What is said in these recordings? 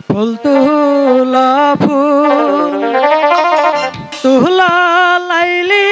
ফুল তুলা ফুল তুলা লাইলি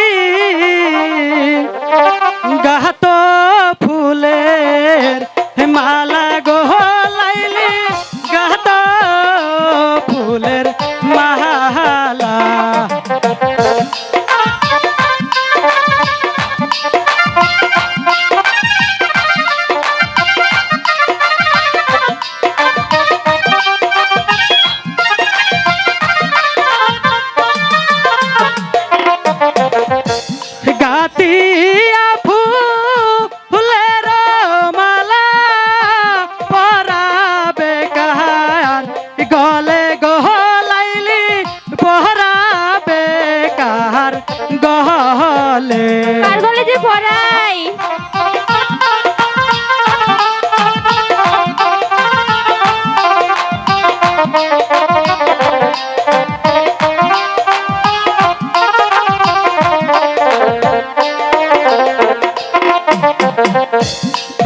তার গহলে। যে পড়াই।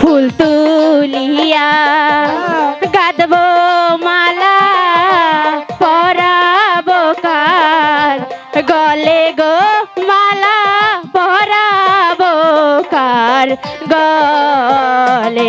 ফুল তুলিয়া গাদবো বলে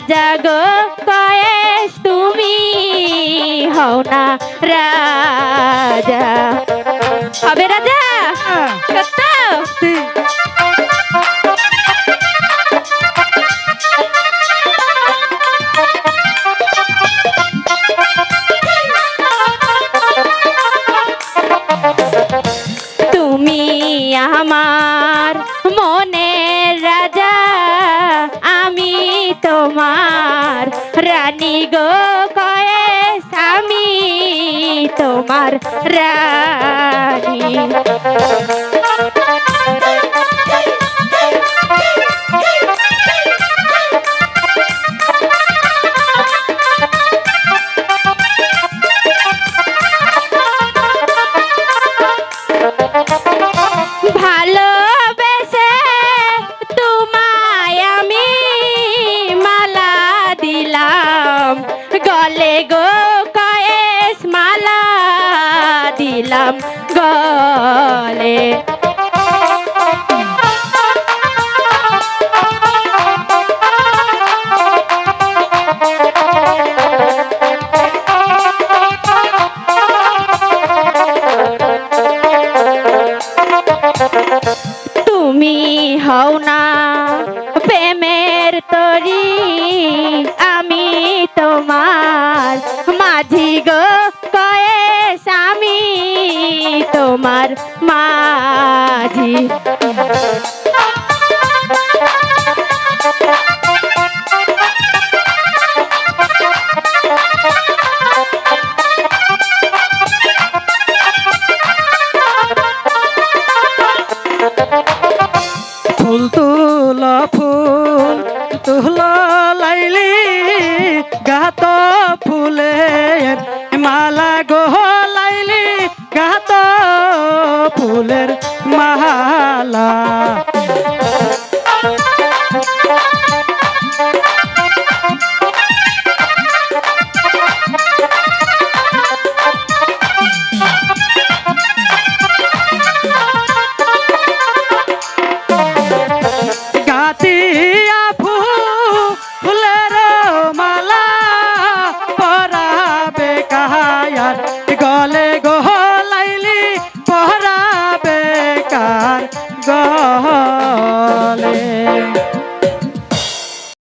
রাজা গো কয়েস তুমি হও না রাজা। হবে রাজা? হ্যাঁ। জানি গো কয়ে স্বামী তোমার রানী। তুমি হও না প্রেমের তরি আমি তোমার মাঝি ফুল তোলা ফুল তোলা পাইলি গাত ফুলে মালা গোহলাইলি গাত ফুলের মালা।